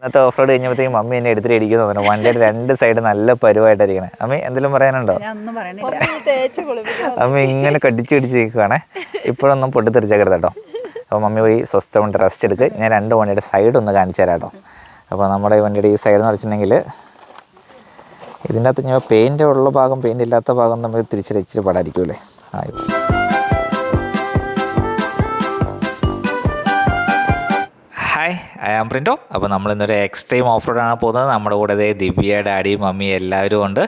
ഇന്നത്തെ off road കഴിഞ്ഞപ്പോഴത്തേക്കും mummy എന്നെ എടുത്തിട്ട് ഇടിക്കുന്നു പറഞ്ഞു. വണ്ടിയുടെ രണ്ട് സൈഡ് നല്ല പരുവായിട്ടായിരിക്കണേ അമ്മ എന്തെങ്കിലും പറയാനുണ്ടോ? ഞാൻ ഒന്നും പറയണില്ല. അമ്മ ഇങ്ങനെ കടിച്ചു പിടിച്ച് നിൽക്കുവാണേ ഇപ്പോഴൊന്നും പൊട്ടിത്തെറിച്ചേക്കരുത് കേട്ടോ. അപ്പോൾ മമ്മി പോയി സ്വസ്ഥം കൊണ്ട് റെസ്റ്റ് എടുക്ക്. ഞാൻ രണ്ട് വണ്ടിയുടെ സൈഡ് ഒന്ന് കാണിച്ചു തരാം കേട്ടോ. അപ്പോൾ നമ്മുടെ ഈ വണ്ടിയുടെ ഈ സൈഡ് എന്ന് വെച്ചിട്ടുണ്ടെങ്കിൽ ഇതിന്റെ അകത്ത് ഞാൻ പെയിന്റ് ഉള്ള ഭാഗം പെയിന്റ് ഇല്ലാത്ത ഭാഗം നമ്മൾ തിരിച്ച് ഇച്ചിരി പാടായിരിക്കുമല്ലേ ആ ഹായ് ഐ ആം പ്രിന്റോ അപ്പോൾ നമ്മൾ ഇന്നൊരു എക്സ്ട്രീം ഓഫ് റോഡാണ് പോകുന്നത്. നമ്മുടെ കൂടെ ദിവ്യ ഡാഡി മമ്മി എല്ലാവരും ഉണ്ട്.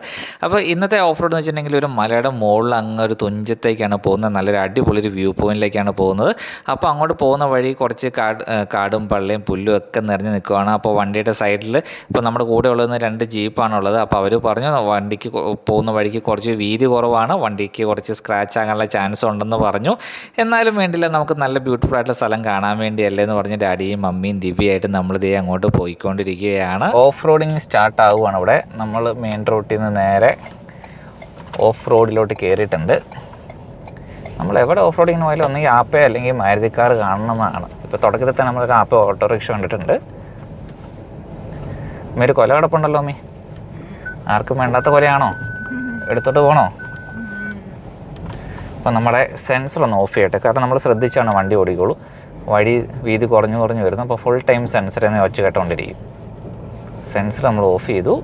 അപ്പോൾ ഇന്നത്തെ ഓഫ് റോഡ് എന്ന് വെച്ചിട്ടുണ്ടെങ്കിൽ ഒരു മലയുടെ മുകളിൽ അങ്ങ് ഒരു തുഞ്ചത്തേക്കാണ് പോകുന്നത്. നല്ലൊരു അടിപൊളി ഒരു വ്യൂ പോയിന്റിലേക്കാണ് പോകുന്നത്. അപ്പോൾ അങ്ങോട്ട് പോകുന്ന വഴി കുറച്ച് കാട് കാടും പള്ളിയും പുല്ലും ഒക്കെ നിറഞ്ഞ് നിൽക്കുവാണ്. അപ്പോൾ വണ്ടിയുടെ സൈഡിൽ ഇപ്പോൾ നമ്മുടെ കൂടെ ഉള്ളത് രണ്ട് ജീപ്പാണുള്ളത് അപ്പോൾ അവർ പറഞ്ഞു വണ്ടിക്ക് പോകുന്ന വഴിക്ക് കുറച്ച് വീതി കുറവാണ്. വണ്ടിക്ക് കുറച്ച് സ്ക്രാച്ച് ആകാനുള്ള ചാൻസ് ഉണ്ടെന്ന് പറഞ്ഞു. എന്നാലും വേണ്ടില്ല നമുക്ക് നല്ല ബ്യൂട്ടിഫുൾ ആയിട്ടുള്ള സ്ഥലം കാണാൻ വേണ്ടിയല്ലേ എന്ന് പറഞ്ഞ് ഡാഡിയും മമ്മിയും ദിവ്യയായിട്ട് നമ്മൾ ഇതേ അങ്ങോട്ട് പോയിക്കൊണ്ടിരിക്കുകയാണ്. ഓഫ് റോഡിങ് സ്റ്റാർട്ട് ആവുകയാണ് ഇവിടെ നമ്മൾ മെയിൻ റോട്ടിൽ നിന്ന് നേരെ ഓഫ് റോഡിലോട്ട് കയറിയിട്ടുണ്ട് നമ്മൾ എവിടെ ഓഫ് റോഡിങ്ങിന് പോയാലും ഒന്നെങ്കിൽ ആപ്പേ അല്ലെങ്കിൽ മാരുതി കാർ കാണണമെന്നാണ്. ഇപ്പോൾ തുടക്കത്തിൽ തന്നെ നമ്മളൊരു ആപ്പ് ഓട്ടോറിക്ഷ കണ്ടിട്ടുണ്ട്. അമ്മ ഒരു കൊല കിടപ്പുണ്ടല്ലോ അമ്മി. ആർക്കും വേണ്ടാത്ത കൊലയാണോ? എടുത്തോട്ട് പോകണോ അപ്പം നമ്മുടെ സെൻസർ ഒന്ന് ഓഫ് ചെയ്യട്ടെ. കാരണം നമ്മൾ ശ്രദ്ധിച്ചാണ് വണ്ടി ഓടിക്കോളൂ. വഴി വീതി കുറഞ്ഞു കുറഞ്ഞു വരുന്നു. അപ്പോൾ ഫുൾ ടൈം സെൻസർ എന്ന് വെച്ച് കേട്ടോണ്ടിരിക്കും. സെൻസർ നമ്മൾ ഓഫ് ചെയ്തു.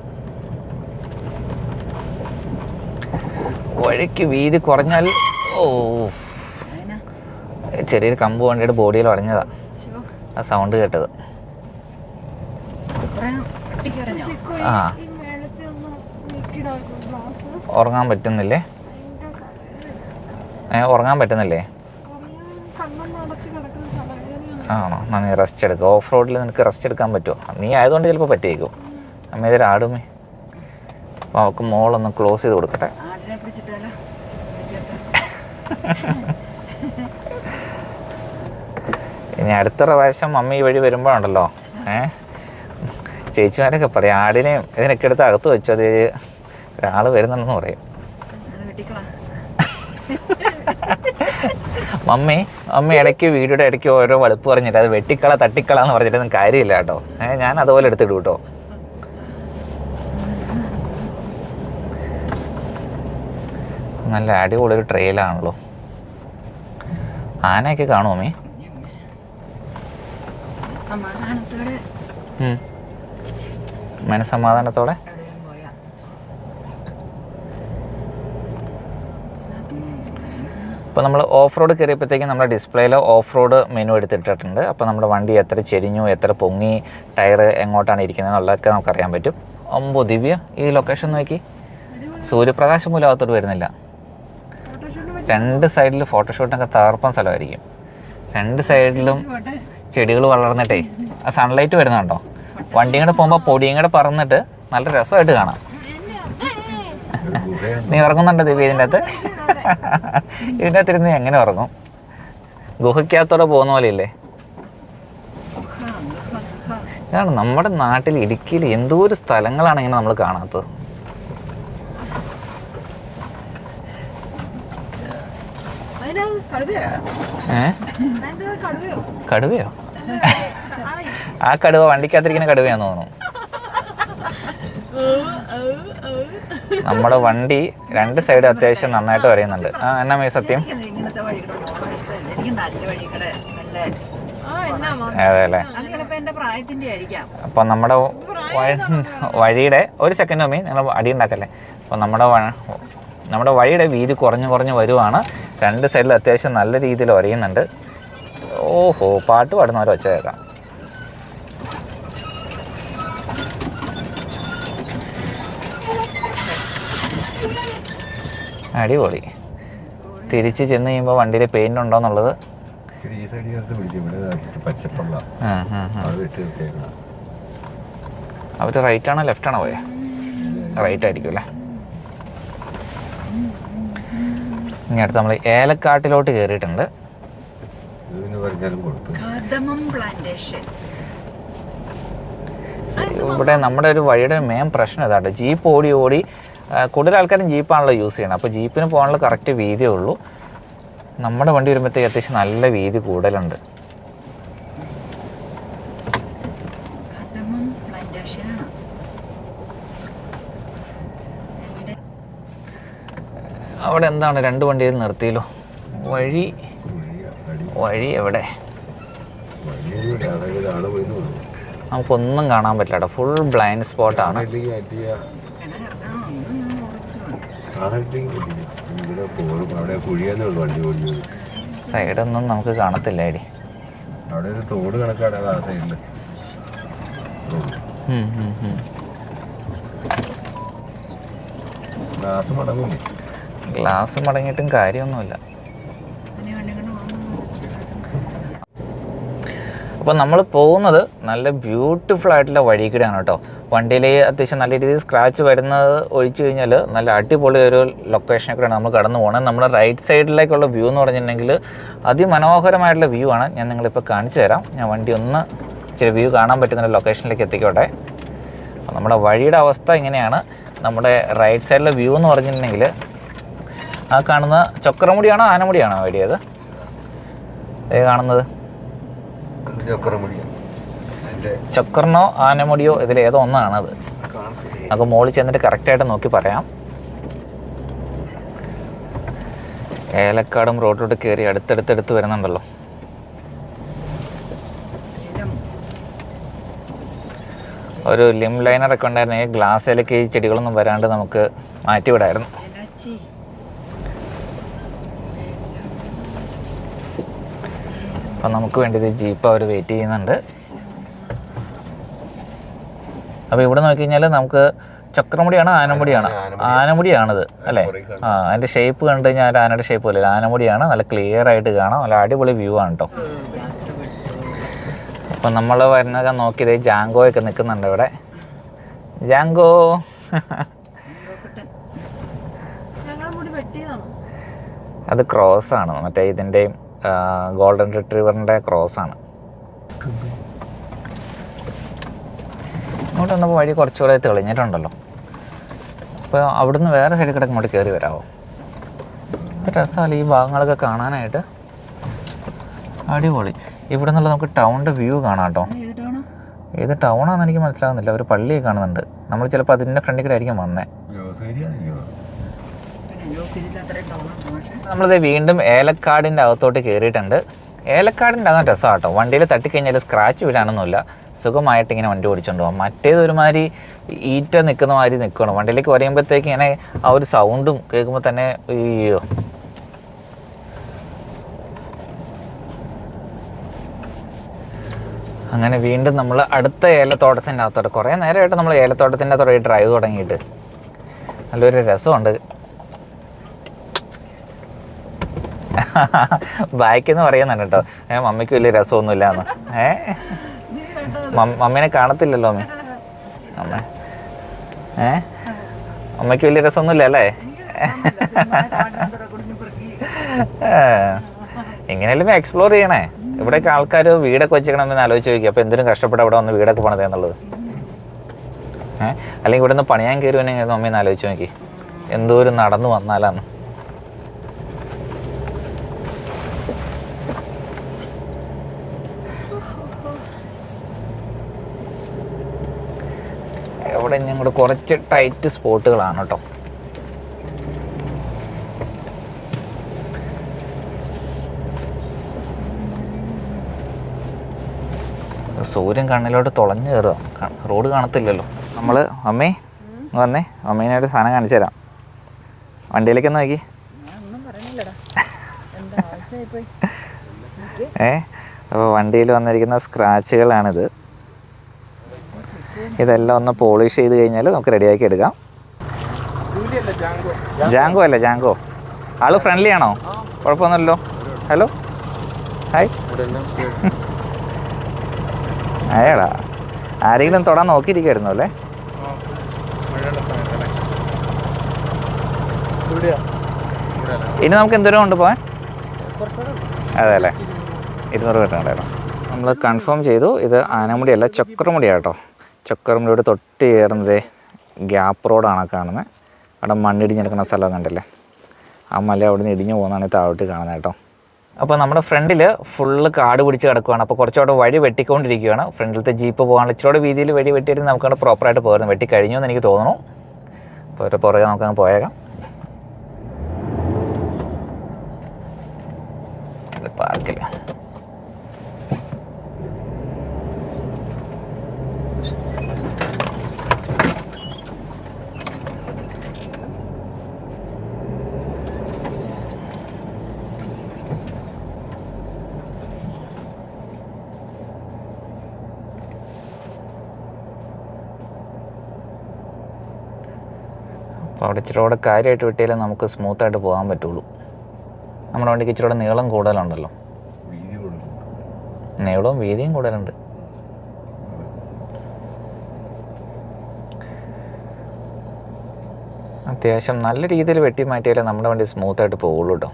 വഴിക്ക് വീതി കുറഞ്ഞാൽ ഓ ചെറിയൊരു കമ്പ് വണ്ടിയുടെ ബോഡിയിൽ ഉടഞ്ഞതാ. ആ സൗണ്ട് കേട്ടത്. ആ. ഉറങ്ങാൻ പറ്റുന്നില്ലേ? ഏ ഉറങ്ങാൻ പറ്റുന്നില്ലേ? ആണോ? എന്നാ നീ റെസ്റ്റ് എടുക്കുക ഓഫ് റോഡിൽ നിനക്ക് റെസ്റ്റ് എടുക്കാൻ പറ്റുമോ നീ ആയതുകൊണ്ട് ചിലപ്പോൾ പറ്റിയേക്കും. അമ്മ ഇതൊരു ആടുമേ. അപ്പോൾ അവൾക്ക് മോളൊന്ന് ക്ലോസ് ചെയ്ത് കൊടുക്കട്ടെ. ആടിനെ ഇനി അടുത്ത പ്രാവശ്യം അമ്മ ഈ വഴി വരുമ്പോഴുണ്ടല്ലോ. ഏ? ചേച്ചിമാരൊക്കെ പറയും ആടിനെയും ഇതിനൊക്കെ എടുത്ത് അകത്ത് വെച്ചു. അത് ഒരാൾ വരുന്നുണ്ടെന്ന് പറയും അത് വെട്ടിക്കളാ മമ്മി അമ്മ ഇടയ്ക്ക് വീഡിയോയുടെ ഇടയ്ക്ക് ഓരോ വളുപ്പ് പറഞ്ഞിട്ട് അത് വെട്ടിക്കള തട്ടിക്കള എന്ന് പറഞ്ഞിട്ടൊന്നും കാര്യമില്ല കേട്ടോ. ഏഹ് ഞാൻ അതുപോലെ എടുത്തിടും കേട്ടോ. നല്ല അടിപൊളി ഒരു ട്രെയിലാണല്ലോ. ആനയൊക്കെ കാണുമോ മമ്മി സമാധാനത്തോടെ. ഇപ്പോൾ നമ്മൾ ഓഫ് റോഡ് കയറിയപ്പോഴത്തേക്കും നമ്മുടെ ഡിസ്പ്ലേയിൽ ഓഫ് റോഡ് മെനു എടുത്തിട്ടിട്ടുണ്ട്. അപ്പോൾ നമ്മുടെ വണ്ടി എത്ര ചെരിഞ്ഞു എത്ര പൊങ്ങി ടയർ എങ്ങോട്ടാണ് ഇരിക്കുന്നത് എന്നുള്ളതൊക്കെ നമുക്കറിയാൻ പറ്റും. ഒമ്പോ ദിവ്യ ഈ ലൊക്കേഷൻ നോക്കി. സൂര്യപ്രകാശം മൂലം അകത്തോട്ട് വരുന്നില്ല. രണ്ട് സൈഡിൽ ഫോട്ടോഷൂട്ടിനൊക്കെ തകർപ്പം സ്ഥലമായിരിക്കും. രണ്ട് സൈഡിലും ചെടികൾ വളർന്നിട്ടേ ആ സൺലൈറ്റ് വരുന്നുണ്ടോ? വണ്ടിയും കൂടെ പോകുമ്പോൾ പൊടിയും കൂടെ പറന്നിട്ട് നല്ല രസമായിട്ട് കാണാം. നീ ഉറങ്ങുന്നുണ്ടോ ദിവ്യ ഇതിന്റെ അകത്ത്? ഇതിന്റെ അകത്തിരുന്ന് നീ എങ്ങനെ ഉറങ്ങും? ഗുഹയ്ക്കകത്തോടെ പോകുന്ന പോലെയല്ലേ. ഇതാണ് നമ്മുടെ നാട്ടിൽ ഇടുക്കിയിൽ എന്തോ ഒരു സ്ഥലങ്ങളാണ് ഇങ്ങനെ നമ്മൾ കാണാത്തത്. ഏ? കടുവയോ? ആ കടുവ വണ്ടിക്കകത്തിരിക്കുന്ന കടുവയാന്ന് തോന്നുന്നു. നമ്മുടെ വണ്ടി രണ്ട് സൈഡ് അത്യാവശ്യം നന്നായിട്ട് വരയുന്നുണ്ട്. ആ എന്നാ മേ സത്യം? ഇങ്ങനത്തെ വഴികളൊന്നും പോകാൻ ഇഷ്ടമില്ല. എനിക്ക് നല്ല വഴികൾ നല്ല ആ എന്നാ മാ? അതെ അല്ലേ? അപ്പൊ പ്രായത്തിന്റെ ആയിരിക്കാം. അപ്പോൾ നമ്മുടെ വഴി- വഴിയുടെ ഒരു സെക്കൻഡ് മീൻ നിങ്ങൾ അടി ഉണ്ടാക്കല്ലേ? അപ്പോൾ നമ്മുടെ നമ്മുടെ വഴിയുടെ വീതി കുറഞ്ഞു കുറഞ്ഞു വരുവാണ്. രണ്ട് സൈഡിൽ അത്യാവശ്യം നല്ല രീതിയിൽ ഒരയുന്നുണ്ട് ഓഹോ പാട്ട് പാടുന്നവരെ വെച്ച കേൾക്കാം അടിപൊളി. തിരിച്ച് ചെന്ന് കഴിയുമ്പോൾ വണ്ടിയിൽ പെയിന്റ് ഉണ്ടോ എന്നുള്ളത് ഇച്ചിരി ഈ സൈഡ് ചേർത്ത് പിടിക്കും ഇവിടെ ഇച്ചിരി പച്ചപ്പുള്ള ആ, ആ, ആ. അത് വിട്ട് കിട്ടിയേക്കണം അവർ റൈറ്റ് ആണോ ലെഫ്റ്റ് ആണോ പോയെ? റൈറ്റ് ആയിരിക്കും അല്ലേ? ഇനി അടുത്ത് നമ്മൾ ഏലക്കാട്ടിലോട്ട് കയറിയിട്ടുണ്ട് ഇവിടെ നമ്മുടെ ഒരു വഴിയുടെ മെയിൻ പ്രശ്നം ഇതാട്ടോ. ജീപ്പ് ഓടി ഓടി കൂടുതൽ ആൾക്കാരും ജീപ്പാണല്ലോ യൂസ് ചെയ്യണം. അപ്പോൾ ജീപ്പിന് പോകാനുള്ള കറക്റ്റ് വീതിയേ ഉള്ളൂ. നമ്മുടെ വണ്ടി വരുമ്പോഴത്തേക്ക് അത്യാവശ്യം നല്ല വീതി കൂടുതലുണ്ട്. അവിടെ എന്താണ്? രണ്ട് വണ്ടിയിൽ നിർത്തിയല്ലോ. വഴി വഴി എവിടെ? നമുക്കൊന്നും കാണാൻ പറ്റില്ല ഫുൾ ബ്ലൈൻഡ് സ്പോട്ടാണ് അല്ലെങ്കിൽ അറ്റിയ എടാ ആ ഒന്നും ഞാൻ ഓർമ്മിച്ചു ആണെങ്കിൽ ഇവിടെ പോലും അവിടെ കുഴിയാന്നേ ഉള്ളൂ വണ്ടി ഓടിച്ചത് സൈഡൊന്നും നമുക്ക് കാണത്തില്ല അടി അവിടെ ഒരു തോട് കണക്കാണ് ആ സൈഡിൽ ഗ്ലാസ് മടങ്ങൂലേ? ഗ്ലാസ് മടങ്ങിയിട്ടും കാര്യമൊന്നുമില്ല പിന്നെ വണ്ടി കൊണ്ട് പോകുന്നു അപ്പോൾ നമ്മൾ പോകുന്നത് നല്ല ബ്യൂട്ടിഫുൾ ആയിട്ടുള്ള വഴി കൂടെയാണ് കേട്ടോ. വണ്ടിയിൽ അത്യാവശ്യം നല്ല രീതിയിൽ സ്ക്രാച്ച് വരുന്നത് ഒഴിച്ചു കഴിഞ്ഞാൽ നല്ല അടിപൊളി ഒരു ലൊക്കേഷനെ കൂടെയാണ് നമ്മൾ കടന്നു പോകുന്നത്. നമ്മുടെ റൈറ്റ് സൈഡിലേക്കുള്ള വ്യൂ എന്ന് പറഞ്ഞിട്ടുണ്ടെങ്കിൽ അതിമനോഹരമായിട്ടുള്ള വ്യൂ ആണ് ഞാൻ നിങ്ങളിപ്പോൾ കാണിച്ചു തരാം. ഞാൻ വണ്ടി ഒന്ന് ഇച്ചിരി വ്യൂ കാണാൻ പറ്റുന്ന ലൊക്കേഷനിലേക്ക് എത്തിക്കോട്ടെ. നമ്മുടെ വഴിയുടെ അവസ്ഥ ഇങ്ങനെയാണ്. നമ്മുടെ റൈറ്റ് സൈഡിലെ വ്യൂ എന്ന് പറഞ്ഞിട്ടുണ്ടെങ്കിൽ ആ കാണുന്ന ചക്രമുടിയാണോ ആനമുടിയാണോ വഴിയത്? ഏത് കാണുന്നത്? ചക്രമുടിയ? ചക്രനോ ആനമുടിയോ ഒന്നാണ് ഒന്നാണത്. അത് നമുക്ക് മുകളിൽ ചെന്നിട്ട് കറക്റ്റായിട്ട് നോക്കി പറയാം. ഏലക്കാടും റോഡിലോട്ട് കയറി അടുത്തടുത്തടുത്ത് വരുന്നുണ്ടല്ലോ. ഒരു ലിം ലൈനറൊക്കെ ഉണ്ടായിരുന്നെങ്കിൽ ഗ്ലാസ്സിലേക്ക് ഈ ചെടികളൊന്നും വരാണ്ട് നമുക്ക് മാറ്റിവിടായിരുന്നു. അപ്പം നമുക്ക് വേണ്ടി ഇത് ജീപ്പ് അവർ വെയിറ്റ് ചെയ്യുന്നുണ്ട്. അപ്പോൾ ഇവിടെ നോക്കി കഴിഞ്ഞാൽ നമുക്ക് ചക്രമുടിയാണ് ആനമുടിയാണ്. ആനമുടിയാണിത് അല്ലേ? ആ അതിന്റെ ഷേപ്പ് കണ്ടു കഴിഞ്ഞാൽ ഒരു ആനയുടെ ഷേപ്പ് പോലെ ആനമുടിയാണ് നല്ല ക്ലിയർ ആയിട്ട് കാണാം. നല്ല അടിപൊളി വ്യൂ ആണ് കേട്ടോ അപ്പം നമ്മൾ വരുന്നതൊക്കെ നോക്കിയത് ജാങ്കോയൊക്കെ നിൽക്കുന്നുണ്ട് ഇവിടെ. ജാങ്കോ അത് ക്രോസ് ആണ്. മറ്റേ ഇതിന്റെയും ഗോൾഡൻ റിട്രീവറിന്റെ ക്രോസ് ആണ്. ഇങ്ങോട്ട് വന്നപ്പോൾ വഴി കുറച്ചുകൂടെ തെളിഞ്ഞിട്ടുണ്ടല്ലോ. അപ്പോൾ അവിടുന്ന് വേറെ സൈഡിൽ കിടക്ക് ഇങ്ങോട്ട് കയറി വരാമോ ഇത് രസമല്ല ഈ ഭാഗങ്ങളൊക്കെ കാണാനായിട്ട്. അടിപൊളി. ഇവിടെ നിന്നുള്ള നമുക്ക് ടൗണിന്റെ വ്യൂ കാണാം കേട്ടോ. ഏത് ടൗണാണെന്ന് എനിക്ക് മനസ്സിലാകുന്നില്ല ഒരു പള്ളിയൊക്കെ കാണുന്നുണ്ട്. നമ്മൾ ചിലപ്പോൾ അതിന്റെ ഫ്രണ്ടിൽ കൂടെ ആയിരിക്കും വന്നേ. നമ്മളിത് വീണ്ടും ഏലക്കാടിന്റെ അകത്തോട്ട് കയറിയിട്ടുണ്ട്. ഏലക്കാടിന്റെ അതാണ് രസമാണ് കേട്ടോ വണ്ടിയിൽ തട്ടിക്കഴിഞ്ഞാൽ സ്ക്രാച്ച് വീഴാനൊന്നുമില്ല. സുഖമായിട്ട് ഇങ്ങനെ വണ്ടി ഓടിച്ചുകൊണ്ട് പോകാം മറ്റേത് ഒരുമാതിരി ഈറ്റ നിൽക്കുന്ന മാതിരി നിൽക്കണം. വണ്ടിയിലേക്ക് പറയുമ്പോഴത്തേക്ക് ഇങ്ങനെ ആ ഒരു സൗണ്ടും കേൾക്കുമ്പോൾ തന്നെ അയ്യോ. അങ്ങനെ വീണ്ടും നമ്മൾ അടുത്ത ഏലത്തോട്ടത്തിന്റെ അകത്തോട്ട്. കുറേ നേരമായിട്ട് നമ്മൾ ഏലത്തോട്ടത്തിന്റെ അകത്തോട്ട് ഡ്രൈവ് തുടങ്ങിയിട്ട്. നല്ലൊരു രസമുണ്ട്. ബാക്കിൽ എന്ന് പറയുന്നുണ്ട് കേട്ടോ. ഏ മമ്മിക്ക് വലിയ രസമൊന്നുമില്ല എന്ന് ഏ? മം- മമ്മീനെ കാണത്തില്ലല്ലോ അമ്മ അമ്മ. ഏ? അമ്മയ്ക്ക് വലിയ രസമൊന്നുമില്ല അല്ലേ? എങ്ങനെയല്ലേ എക്സ്പ്ലോർ ചെയ്യണേ. ഇവിടെയൊക്കെ ആൾക്കാർ വീടൊക്കെ വെച്ചേക്കണമെന്ന് ആലോചിച്ച് നോക്കി അപ്പോൾ എന്തിനും കഷ്ടപ്പെട്ട് അവിടെ വന്ന് വീടൊക്കെ പണിതേ എന്നുള്ളത്. ഏഹ് അല്ലെങ്കിൽ ഇവിടെ നിന്ന് പണിയാൻ കയറുവാനെങ്കിൽ അമ്മയെന്ന് ആലോചിച്ച് നോക്കി. എന്തോരം നടന്നു വന്നാലാന്ന്. ഇവിടെ ഞങ്ങളുടെ കുറച്ച് ടൈറ്റ് സ്പോട്ടുകളാണ് കേട്ടോ. സൂര്യൻ കണ്ണിലോട്ട് തുളഞ്ഞു കയറുക റോഡ് കാണത്തില്ലല്ലോ. നമ്മൾ അമ്മേ വന്നേ. അമ്മേനായിട്ട് സാധനം കാണിച്ചു തരാം. വണ്ടിയിലേക്ക് നോക്കി. ഏ അപ്പോൾ വണ്ടിയിൽ വന്നിരിക്കുന്ന സ്ക്രാച്ചുകളാണിത്. ഇതെല്ലാം ഒന്ന് പോളിഷ് ചെയ്ത് കഴിഞ്ഞാൽ നമുക്ക് റെഡിയാക്കി എടുക്കാം. ജാങ്കോ അല്ലേ ജാങ്കോ? ആൾ ഫ്രണ്ട്ലി ആണോ? കുഴപ്പമൊന്നുമില്ലല്ലോ. ഹലോ ഹായ് അയാടാ ആരെങ്കിലും തൊടാൻ നോക്കിയിരിക്കുമായിരുന്നു അല്ലേ? ഇനി നമുക്ക് എന്തോരം ഉണ്ട് പോവാൻ അതെ അല്ലേ ഇരുന്നൂറ് കിട്ടണ്ടായിരുന്നു നമ്മൾ കൺഫേം ചെയ്തു. ഇത് ആനമുടിയല്ല ചക്രമുടിയാണ് ചക്രമുടിയോട് തൊട്ട് കയറുന്നത് ഗ്യാപ്പ് റോഡാണ് കാണുന്നത്. അവിടെ മണ്ണിടിഞ്ഞെടുക്കുന്ന സ്ഥലം കണ്ടല്ലേ? ആ മല അവിടെ നിന്ന് ഇടിഞ്ഞു പോകുന്നതാണ് താഴോട്ട് കാണുന്നത് കേട്ടോ. അപ്പോൾ നമ്മുടെ ഫ്രണ്ടിൽ ഫുള്ള് കാട് പിടിച്ച് കിടക്കുകയാണ് അപ്പോൾ കുറച്ചുകൂടെ വഴി വെട്ടിക്കൊണ്ടിരിക്കുകയാണ്. ഫ്രണ്ടിലത്തെ ജീപ്പ് പോകാനുള്ള ഇച്ചിരി വീതിയിൽ വഴി വെട്ടിയിട്ട് നമുക്കവിടെ പ്രോപ്പറായിട്ട് പോയിരുന്നു വെട്ടി കഴിഞ്ഞു എന്ന് എനിക്ക് തോന്നുന്നു. അപ്പോൾ ഒരു പുറകെ നമുക്കങ്ങ് പോയേക്കാം. പാർക്കിൽ അവിടെ ഇച്ചിരി കൂടെ കാര്യമായിട്ട് വെട്ടിയാലേ നമുക്ക് സ്മൂത്തായിട്ട് പോകാൻ പറ്റുള്ളൂ. നമ്മുടെ വണ്ടിക്ക് ഇച്ചിരി കൂടെ നീളം കൂടുതലുണ്ടല്ലോ. നീളവും വീതിയും കൂടുതലുണ്ട്. അത്യാവശ്യം നല്ല രീതിയിൽ വെട്ടി മാറ്റിയാലേ നമ്മുടെ വണ്ടി സ്മൂത്തായിട്ട് പോകുള്ളൂ കേട്ടോ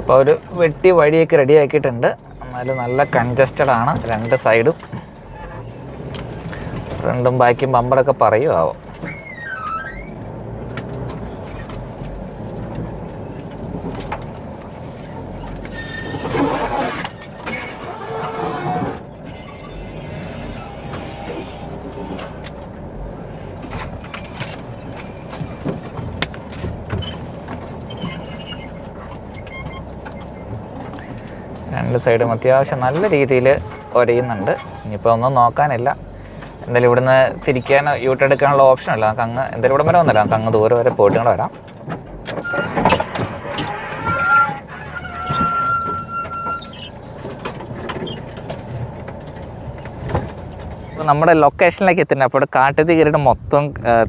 അപ്പോൾ ഒരു വെട്ടി വഴിയൊക്കെ റെഡി ആക്കിയിട്ടുണ്ട് എന്നാലും നല്ല കൺജസ്റ്റഡ് ആണ്. രണ്ട് സൈഡും ഫ്രണ്ടും ബാക്കും ബമ്പറൊക്കെ പറയുമാവും സൈഡും അത്യാവശ്യം നല്ല രീതിയിൽ ഒരയുന്നുണ്ട്. ഇനിയിപ്പോൾ ഒന്നും നോക്കാനില്ല. എന്തായാലും ഇവിടുന്ന് തിരിക്കാൻ യൂട്ട് എടുക്കാനുള്ള ഓപ്ഷൻ നമുക്ക് അങ്ങ് എന്തായാലും ഇവിടം വരെ ഒന്നുമില്ല നമുക്ക് അങ്ങ് ദൂരെ വരെ പോയിട്ട് വരാം. നമ്മുടെ ലൊക്കേഷനിലേക്ക് എത്തുന്നത് അപ്പോൾ ഇവിടെ കാട്ടുതീ കയറിയിട്ട് മൊത്തം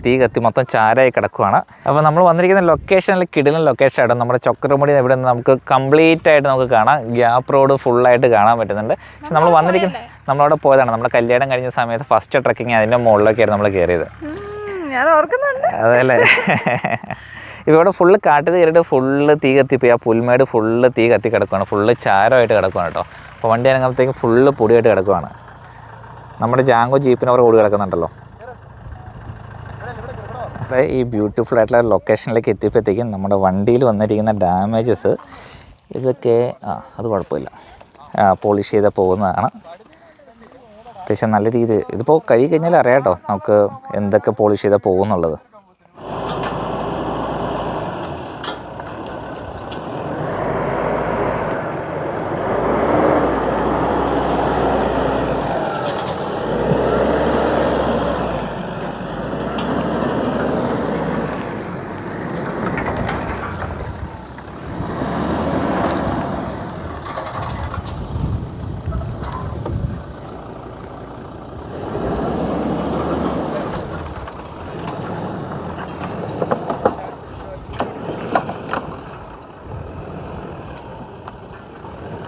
തീ കത്തി മൊത്തം ചാരായി കിടക്കുവാണ്. അപ്പോൾ നമ്മൾ വന്നിരിക്കുന്ന ലൊക്കേഷനിൽ കിടുന്ന ലൊക്കേഷൻ ആയിട്ട് നമ്മുടെ ചൊക്കരമുടി ഇവിടെ നിന്ന് നമുക്ക് കംപ്ലീറ്റ് ആയിട്ട് നമുക്ക് കാണാം. ഗ്യാപ്പ് റോഡ് ഫുള്ളായിട്ട് കാണാൻ പറ്റുന്നുണ്ട്. പക്ഷെ നമ്മൾ വന്നിരിക്കുന്ന നമ്മളവിടെ പോയതാണ്. നമ്മുടെ കല്യാണം കഴിഞ്ഞ സമയത്ത് ഫസ്റ്റ് ട്രക്കിങ് അതിന്റെ മുകളിലൊക്കെയായിരുന്നു നമ്മൾ കയറിയത്. ഞാൻ ഓർക്കുന്നുണ്ട്. അതല്ലേ? ഇപ്പോൾ ഇവിടെ ഫുള്ള് കാട്ടുതീ കയറിയിട്ട് ഫുള്ള് തീ കത്തിപ്പോയി. ആ പുൽമേട് ഫുള്ള് തീ കത്തി കിടക്കുവാണ്. ഫുള്ള് ചാരമായിട്ട് കിടക്കുവാണ് കേട്ടോ. അപ്പോൾ വണ്ടി ഇറങ്ങുമ്പോഴത്തേക്കും ഫുള്ള് പൊടിയായിട്ട് കിടക്കുവാണ്. നമ്മുടെ ജാങ്കോ ജീപ്പിന് അവർ ഓടി കിടക്കുന്നുണ്ടല്ലോ. ഈ ബ്യൂട്ടിഫുൾ ആയിട്ടുള്ള ലൊക്കേഷനിലേക്ക് എത്തിയപ്പോഴത്തേക്കും നമ്മുടെ വണ്ടിയിൽ വന്നിരിക്കുന്ന ഡാമേജസ് ഇതൊക്കെ ആ അത് കുഴപ്പമില്ല. പോളിഷ് ചെയ്ത് പോകുന്നതാണ്. അത്യാവശ്യം നല്ല രീതിയിൽ ഇതിപ്പോൾ കഴുകി കഴിഞ്ഞാൽ അറിയാം കേട്ടോ നമുക്ക് എന്തൊക്കെ പോളിഷ് ചെയ്താൽ പോകുന്നുള്ളത്.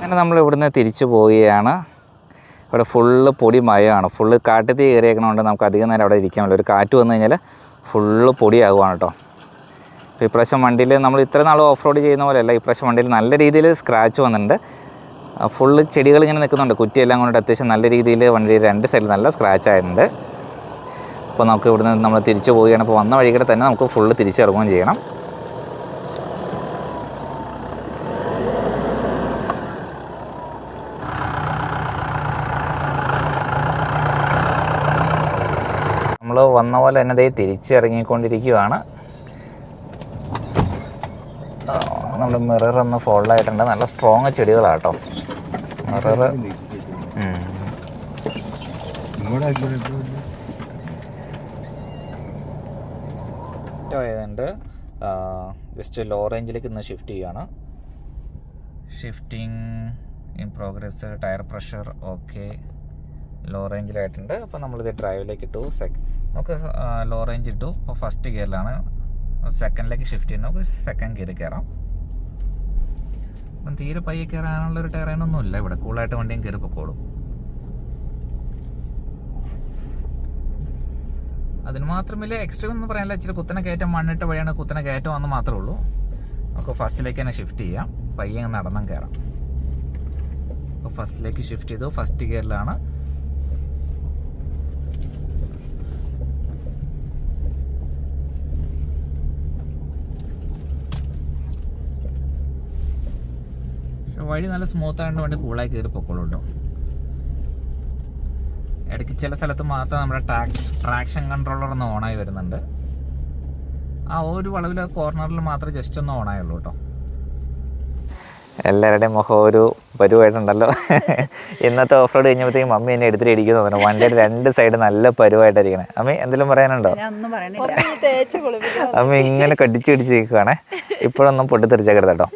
അങ്ങനെ നമ്മൾ ഇവിടുന്ന് തിരിച്ചു പോവുകയാണ്. ഇവിടെ ഫുള്ള് പൊടി മയമാണ്. ഫുള്ള് കാട്ടുതീ കയറിയേക്കണോണ്ട് നമുക്ക് അധികം നേരം അവിടെ ഇരിക്കാൻ പറ്റില്ല. ഒരു കാറ്റ് വന്നു കഴിഞ്ഞാൽ ഫുള്ള് പൊടിയാകുവാണ് കേട്ടോ. അപ്പോൾ ഇപ്രാവശ്യം വണ്ടിയിൽ നമ്മൾ ഇത്ര നാൾ ഓഫ് റോഡ് ചെയ്യുന്ന പോലെയല്ല ഇപ്രാവശ്യം വണ്ടിയിൽ നല്ല രീതിയിൽ സ്ക്രാച്ച് വന്നിട്ടുണ്ട്. ഫുള്ള് ചെടികൾ ഇങ്ങനെ നിൽക്കുന്നുണ്ട്. കുറ്റിയെല്ലാം കൊണ്ടിട്ട് അത്യാവശ്യം നല്ല രീതിയിൽ വണ്ടി രണ്ട് സൈഡിൽ നല്ല സ്ക്രാച്ച് ആയിട്ടുണ്ട്. അപ്പോൾ നമുക്ക് ഇവിടുന്ന് നമ്മൾ തിരിച്ചു പോവുകയാണ്. അപ്പോൾ വന്ന വഴികൂടെ തന്നെ നമുക്ക് ഫുള്ള് തിരിച്ചിറങ്ങുകയും ചെയ്യണം നമ്മൾ വന്ന പോലെ തന്നെ ദേ തിരിച്ചിറങ്ങിക്കൊണ്ടിരിക്കുകയാണ് നമ്മുടെ മിറർ ഒന്ന് ഫോൾഡ് ആയിട്ടുണ്ട്. നല്ല സ്ട്രോങ് മിറർ ഇങ്ങോട്ട് ആക്കിയാലോ, ഇങ്ങോട്ട്. ആയതുകൊണ്ട് ജസ്റ്റ് ലോ റേഞ്ചിലേക്ക് ഇന്ന് ഷിഫ്റ്റ് ചെയ്യുകയാണ് shifting in progress tyre pressure okay low റേഞ്ചിലായിട്ടുണ്ട് അപ്പോൾ നമ്മളിത് ഡ്രൈവിലേക്ക് ഇട്ടു. സെക് നമുക്ക് ലോ റേഞ്ച് ഇട്ടു. അപ്പോൾ ഫസ്റ്റ് ഗിയറിലാണ് സെക്കൻഡിലേക്ക് ഷിഫ്റ്റ് ചെയ്യുന്നത് നമുക്ക് സെക്കൻഡ് ഗിയറിൽ കയറാം. അപ്പം തീരെ പയ്യെ കയറാനുള്ളൊരു ടെറൈനൊന്നും ഇല്ല ഇവിടെ. കൂളായിട്ട് വണ്ടിയും കയറി പൊക്കോളും. അതിന് മാത്രമില്ല എക്സ്ട്രീം എന്ന് പറയാനില്ല. ഇച്ചിരി കുത്തനെ കയറ്റം മണ്ണിട്ട വഴിയാണ് കുത്തനെ കയറ്റം വന്ന് മാത്രമേ ഉള്ളൂ. നമുക്ക് ഫസ്റ്റിലേക്ക് തന്നെ ഷിഫ്റ്റ് ചെയ്യാം. പയ്യെ നടന്നും കയറാം. അപ്പോൾ ഫസ്റ്റിലേക്ക് ഷിഫ്റ്റ് ചെയ്തു. ഫസ്റ്റ് ഗിയറിലാണ് വഴി നല്ല സ്മൂത്ത് ആയതുകൊണ്ട് വണ്ടി കൂളായി കയറി പൊക്കോളൂ കേട്ടോ ഇടയ്ക്ക് ചില സ്ഥലത്ത് മാത്രം നമ്മുടെ ട്രാക്ഷൻ കൺട്രോളർ ഒന്ന് ഓണായി വരുന്നുണ്ട്. ആ ഒരു വളവിൽ കോർണറിൽ മാത്രം ജസ്റ്റ് ഒന്ന് ഓണായുള്ളൂ കേട്ടോ എല്ലാവരുടെയും മുഖം ഒരു പരുവായിട്ടുണ്ടല്ലോ. ഇന്നത്തെ ഓഫ് റോഡ് കഴിഞ്ഞപ്പോഴത്തേക്കും മമ്മി എന്നെ എടുത്തിട്ട് ഇടിക്കുന്നു തോന്നുന്നു. വണ്ടിയുടെ രണ്ട് സൈഡ് നല്ല പരുവായിട്ടായിരിക്കണേ അമ്മി എന്തെങ്കിലും പറയാനുണ്ടോ? ഞാൻ ഒന്നും പറയണില്ല. അമ്മ ഇങ്ങനെ കടിച്ചു കടിച്ച് ഇപ്പോഴൊന്നും പൊട്ടിത്തെറിച്ചേക്കരുത് കേട്ടോ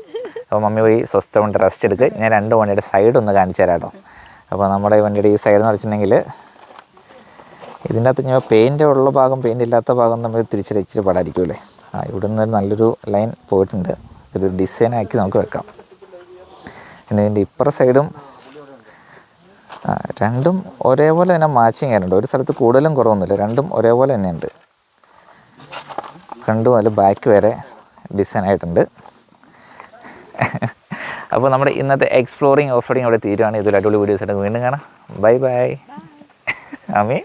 അപ്പോൾ മമ്മി പോയി സ്വസ്ഥ കൊണ്ട് റെസ്റ്റ് എടുക്ക്. ഞാൻ രണ്ട് വണ്ടിയുടെ സൈഡ് ഒന്ന് കാണിച്ചു തരാം കേട്ടോ അപ്പോൾ നമ്മുടെ ഈ വണ്ടിയുടെ ഈ സൈഡ് എന്ന് വെച്ചിട്ടുണ്ടെങ്കിൽ ഇതിന്റെ അകത്ത് ഞാൻ പെയിന്റ് ഉള്ള ഭാഗം പെയിന്റ് ഇല്ലാത്ത ഭാഗം നമ്മൾ തിരിച്ച് ഇച്ചിരി പാടായിരിക്കുമല്ലേ ആ ഇവിടെ നിന്ന് നല്ലൊരു ലൈൻ പോയിട്ടുണ്ട്. ഇതൊരു ഡിസൈൻ ആക്കി നമുക്ക് വെക്കാം. പിന്നെ ഇതിന്റെ ഇപ്പുറ സൈഡും രണ്ടും ഒരേപോലെ തന്നെ മാച്ചിങ് ആയിട്ടുണ്ട്. ഒരു സ്ഥലത്ത് കൂടുതലും കുറവൊന്നുമില്ല. രണ്ടും ഒരേപോലെ തന്നെയുണ്ട്. രണ്ടും അതിൽ ബാക്ക് വരെ ഡിസൈൻ ആയിട്ടുണ്ട്. അപ്പോൾ നമ്മുടെ ഇന്നത്തെ എക്സ്പ്ലോറിങ് ഓഫ് റോഡിങ് അവിടെ തീരുവാണ്. ഇതൊരു അടിപൊളി വീഡിയോസ് ആയിട്ട് വീണ്ടും കാണാം. ബൈ ബൈ അമ്മി